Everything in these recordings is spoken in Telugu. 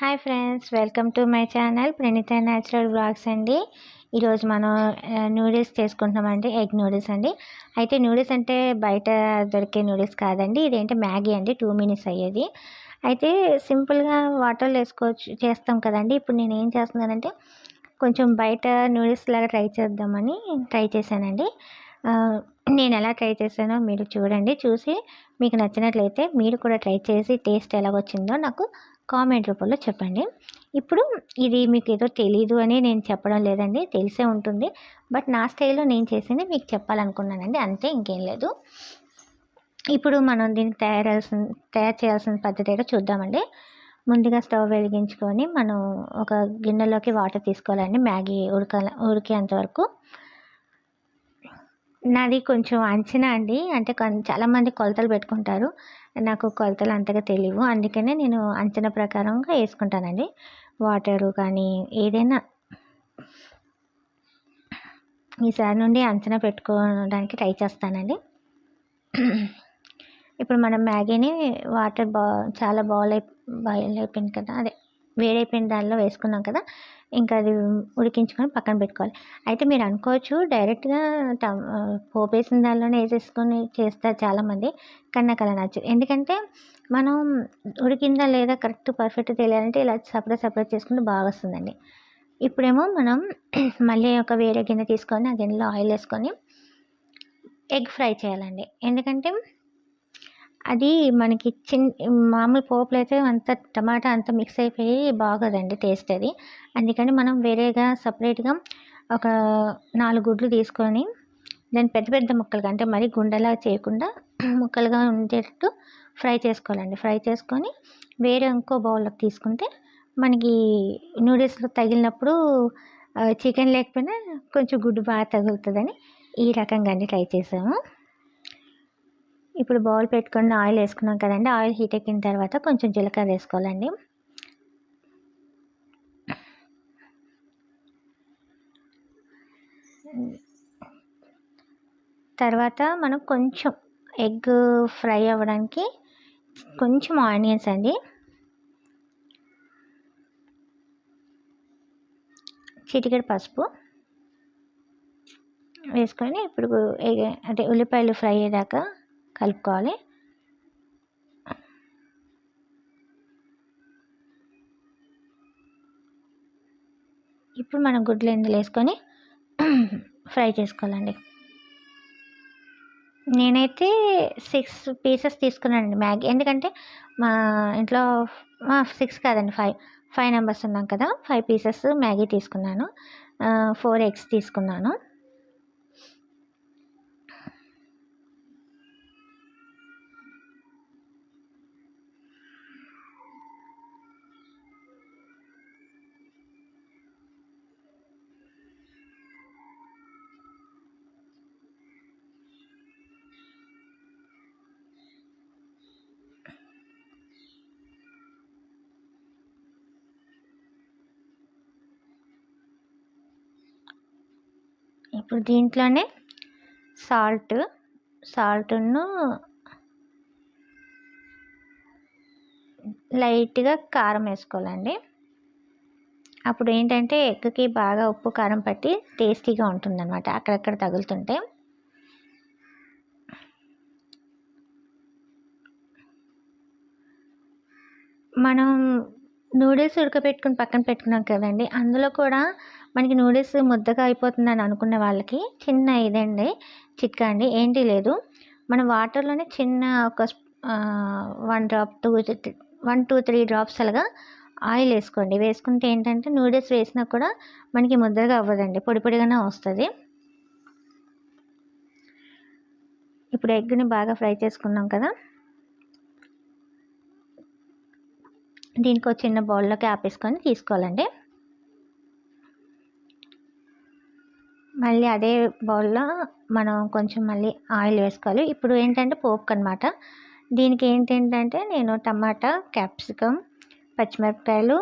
Hi friends welcome to my channel Praneetha natural blogs అండి. ఈరోజు మనం నూడిల్స్ చేసుకుంటున్నామండి ఎగ్ నూడిల్స్ అండి. అయితే నూడిల్స్ అంటే బయట దొరికే నూడిల్స్ కాదండి ఇదేంటి మ్యాగీ అండి టూ మినిట్స్ అయ్యేది. అయితే సింపుల్గా వాటర్లో వేసుకోవచ్చు చేస్తాం కదండి. ఇప్పుడు నేను ఏం చేస్తున్నానంటే కొంచెం బయట నూడిల్స్ లాగా ట్రై చేద్దామని ట్రై చేశానండి. నేను ఎలా ట్రై చేశానో మీరు చూడండి. చూసి మీకు నచ్చినట్లయితే మీరు కూడా ట్రై చేసి టేస్ట్ ఎలా వచ్చిందో నాకు కామెంట్ రూపంలో చెప్పండి. ఇప్పుడు ఇది మీకు ఏదో తెలీదు అని నేను చెప్పడం లేదండి. తెలిసే ఉంటుంది. బట్ నా స్టైల్లో నేను చేసింది మీకు చెప్పాలనుకున్నానండి. అంతే ఇంకేం లేదు. ఇప్పుడు మనం దీన్ని తయారాల్సిన తయారు చేయాల్సిన పద్ధతి ఏంటో చూద్దామండి. ముందుగా స్టవ్ వెలిగించుకొని మనం ఒక గిన్నెలోకి వాటర్ తీసుకోవాలండి. మ్యాగీ ఉడక ఉడికేంత వరకు. నాది కొంచెం అంచనా అండి. అంటే చాలామంది కొలతలు పెట్టుకుంటారు. నాకు కొలతలు అంతగా తెలియవు అందుకనే నేను అంచనా ప్రకారంగా వేసుకుంటానండి. వాటరు కానీ ఏదైనా. ఈసారి నుండి అంచనా పెట్టుకోవడానికి ట్రై చేస్తానండి. ఇప్పుడు మనం మ్యాగీని వాటర్ బా చాలా బాయిల్ బాయిల్ అయిపోయింది కదా అదే. వేడైపోయిన దానిలో వేసుకున్నాం కదా ఇంకా అది ఉడికించుకొని పక్కన పెట్టుకోవాలి. అయితే మీరు అనుకోవచ్చు డైరెక్ట్గా పోపేసిన పోపు వేసిన దానిలోనే వేసేసుకొని చేస్తారు చాలామంది కానీ నాకు అలా ఎందుకంటే మనం ఉడికిందా లేదా కరెక్ట్ పర్ఫెక్ట్ తెలియాలంటే ఇలా సపరేట్ సపరేట్ చేసుకుంటే బాగా వస్తుందండి. ఇప్పుడేమో మనం మళ్ళీ ఒక వేరే గిన్నె తీసుకొని ఆ గిన్నెలో ఆయిల్ వేసుకొని ఎగ్ ఫ్రై చేయాలండి. ఎందుకంటే అది మనకి చిన్ మామూలు పోపులు అయితే అంత టమాటా అంత మిక్స్ అయిపోయి బాగోదండి టేస్ట్ అది. అందుకని మనం వేరేగా సపరేట్గా ఒక నాలుగు గుడ్లు తీసుకొని దాన్ని పెద్ద పెద్ద ముక్కలుగా అంటే మరీ గుండెలా చేయకుండా ముక్కలుగా ఉండేటట్టు ఫ్రై చేసుకోవాలండి. ఫ్రై చేసుకొని వేరే ఇంకో బౌల్లోకి తీసుకుంటే మనకి నూడిల్స్లో తగిలినప్పుడు చికెన్ లేకపోయినా కొంచెం గుడ్డు బాగా తగులుతుందని ఈ రకంగా అండి ట్రై చేసాము. ఇప్పుడు బౌల్ పెట్టుకొని ఆయిల్ వేసుకున్నాం కదండి. ఆయిల్ హీట్ ఎక్కిన తర్వాత కొంచెం జీలకర్ర వేసుకోవాలండి. తర్వాత మనం కొంచెం ఎగ్ ఫ్రై అవ్వడానికి కొంచెం ఆనియన్స్ అండి. చిటికెడు పసుపు వేసుకొని ఇప్పుడు ఎగ- అంటే ఉల్లిపాయలు ఫ్రై అయ్యేదాకా కలుపుకోవాలి. ఇప్పుడు మనం గుడ్లు ఇందులో వేసుకొని ఫ్రై చేసుకోవాలండి. నేనైతే సిక్స్ పీసెస్ తీసుకున్నానండి మ్యాగీ. ఎందుకంటే మా ఇంట్లో సిక్స్ కాదండి ఫైవ్. ఫైవ్ నెంబర్స్ ఉన్నాం కదా ఫైవ్ పీసెస్ మ్యాగీ తీసుకున్నాను. ఫోర్ ఎగ్స్ తీసుకున్నాను. ఇప్పుడు దీంట్లోనే సాల్ట్ సాల్ట్ను లైట్గా కారం వేసుకోవాలండి. అప్పుడు ఏంటంటే ఎగ్కి బాగా ఉప్పు కారం పట్టి టేస్టీగా ఉంటుందన్నమాట. అక్కడక్కడ తగులుతుంటే. మనం నూడిల్స్ ఉడకబెట్టుకుని పక్కన పెట్టుకున్నాం కదండి. అందులో కూడా మనకి నూడిల్స్ ముద్దగా అయిపోతుందని అనుకున్న వాళ్ళకి చిన్న ఇదండి చిట్కా అండి. ఏంటి లేదు మన వాటర్లోనే చిన్న ఒక one drop two one two three drops అలాగా ఆయిల్ వేసుకోండి. వేసుకుంటే ఏంటంటే నూడిల్స్ వేసినా కూడా మనకి ముద్దగా అవ్వదండి పొడి పొడిగానే వస్తుంది. ఇప్పుడు ఎగ్ని బాగా ఫ్రై చేసుకున్నాం కదా. దీనికి ఒక చిన్న బౌల్లోకి ఆపేసుకొని తీసుకోవాలండి. మళ్ళీ అదే బౌల్లో మనం కొంచెం మళ్ళీ ఆయిల్ వేసుకోవాలి. ఇప్పుడు ఏంటంటే పోపుకు అనమాట దీనికి ఏంటంటే నేను టమాటా క్యాప్సికమ్ పచ్చిమిరపకాయలు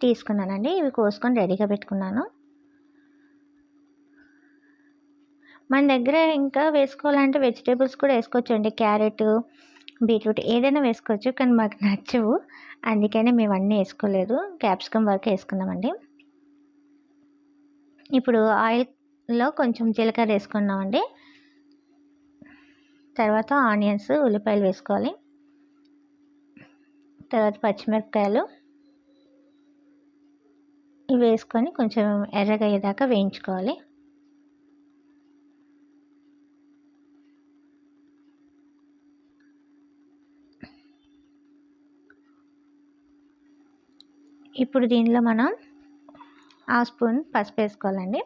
తీసుకున్నానండి. ఇవి కోసుకొని రెడీగా పెట్టుకున్నాను. మన దగ్గర ఇంకా వేసుకోవాలంటే వెజిటేబుల్స్ కూడా వేసుకోవచ్చండి. క్యారెట్ బీట్రూట్ ఏదైనా వేసుకోవచ్చు కానీ మాకు నచ్చవు. అందుకనే మేము అన్నీ వేసుకోలేదు. క్యాప్సికమ్ వరకు వేసుకున్నామండి. ఇప్పుడు ఆయిల్లో కొంచెం జీలకర్ర వేసుకున్నామండి. తర్వాత ఆనియన్స్ ఉల్లిపాయలు వేసుకోవాలి. తర్వాత పచ్చిమిరపకాయలు. ఇవి వేసుకొని కొంచెం ఎర్రగా అయ్యేదాకా వేయించుకోవాలి. ఇప్పుడు దీనిలో మనం హాఫ్ స్పూన్ పసుపు వేసుకోవాలండి.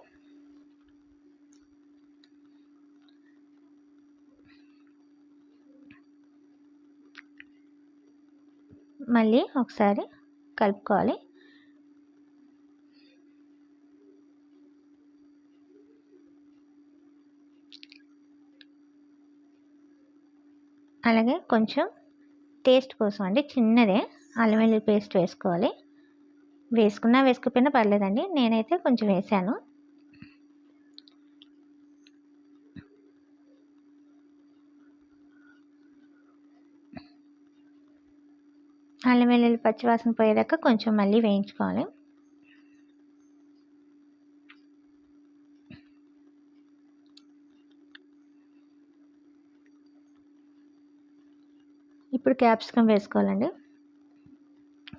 మళ్ళీ ఒకసారి కలుపుకోవాలి. అలాగే కొంచెం టేస్ట్ కోసం అండి చిన్నదే అల్లం వెల్లుల్లి పేస్ట్ వేసుకోవాలి. వేసుకున్నా వేసుకోకపోయినా పర్లేదండి. నేనైతే కొంచెం వేసాను. అల్లం వెల్లుల్లి పచ్చివాసన పోయేదాకా కొంచెం మళ్ళీ వేయించుకోవాలి. ఇప్పుడు క్యాప్సికమ్ వేసుకోవాలండి.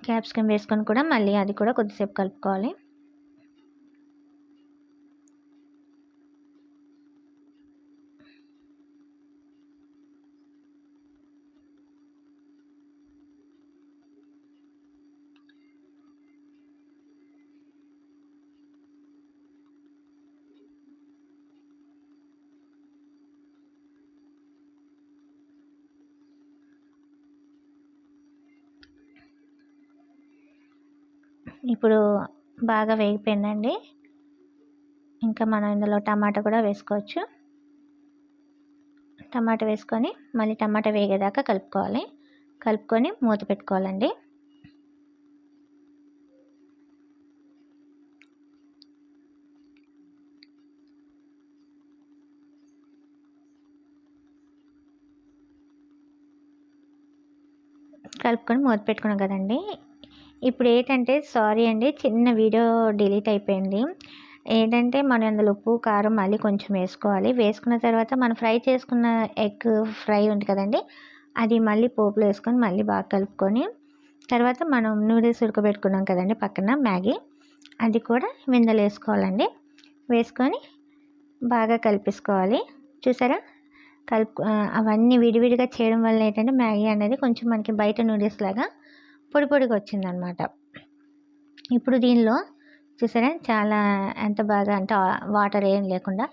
క్యాప్సికమ్ వేసుకొని కూడా మళ్ళీ అది కూడా కొద్దిసేపు కలుపుకోవాలి. ఇప్పుడు బాగా వేగిపోయిందండి. ఇంకా మనం ఇందులో టమాటా కూడా వేసుకోవచ్చు. టమాటా వేసుకొని మళ్ళీ టమాటా వేగేదాకా కలుపుకోవాలి. కలుపుకొని మూత పెట్టుకోవాలండి. కలుపుకొని మూత పెట్టుకున్నాం కదండి. ఇప్పుడు ఏంటంటే సారీ అండి చిన్న వీడియో డిలీట్ అయిపోయింది. ఏంటంటే మనం అందులో ఉప్పు కారం మళ్ళీ కొంచెం వేసుకోవాలి. వేసుకున్న తర్వాత మనం ఫ్రై చేసుకున్న ఎగ్ ఫ్రై ఉంది కదండి అది మళ్ళీ పోపులో వేసుకొని మళ్ళీ బాగా కలుపుకొని తర్వాత మనం నూడిల్స్ ఉడకబెట్టుకున్నాం కదండి పక్కన మ్యాగీ. అది కూడా విందలు వేసుకోవాలండి. వేసుకొని బాగా కలిపేసుకోవాలి. చూసారా? కలుపు అవన్నీ విడివిడిగా చేయడం వల్ల ఏంటంటే మ్యాగీ అనేది కొంచెం మనకి బయట నూడిల్స్ లాగా పొడి పొడిగా వచ్చిందనమాట ఇప్పుడు దీనిలో చూసారా? చాలా ఎంత బాగా అంటే వాటర్ ఏం లేకుండా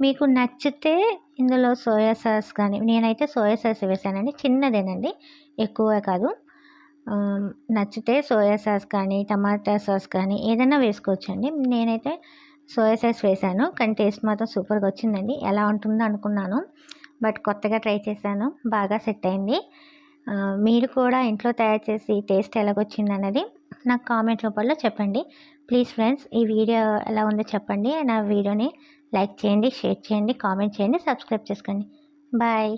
మీకు నచ్చితే ఇందులో సోయా సాస్ కానీ నేనైతే సోయా సాస్ వేసానండి. చిన్నదేనండి ఎక్కువ కాదు. నచ్చితే సోయా సాస్ కానీ టమాటా సాస్ కానీ ఏదైనా వేసుకోవచ్చండి. నేనైతే సోయా సాస్ వేసాను కానీ టేస్ట్ మాత్రం సూపర్గా వచ్చిందండి. ఎలా ఉంటుందో అనుకున్నాను బట్ కొత్తగా ట్రై చేశాను బాగా సెట్ అయింది. మీరు కూడా ఇంట్లో తయారు చేసి టేస్ట్ ఎలాగొచ్చింది అనేది నాకు కామెంట్ రూపంలో చెప్పండి. ప్లీజ్ ఫ్రెండ్స్ ఈ వీడియో ఎలా ఉందో చెప్పండి. నా వీడియోని లైక్ చేయండి షేర్ చేయండి కామెంట్ చేయండి సబ్స్క్రైబ్ చేసుకోండి. బాయ్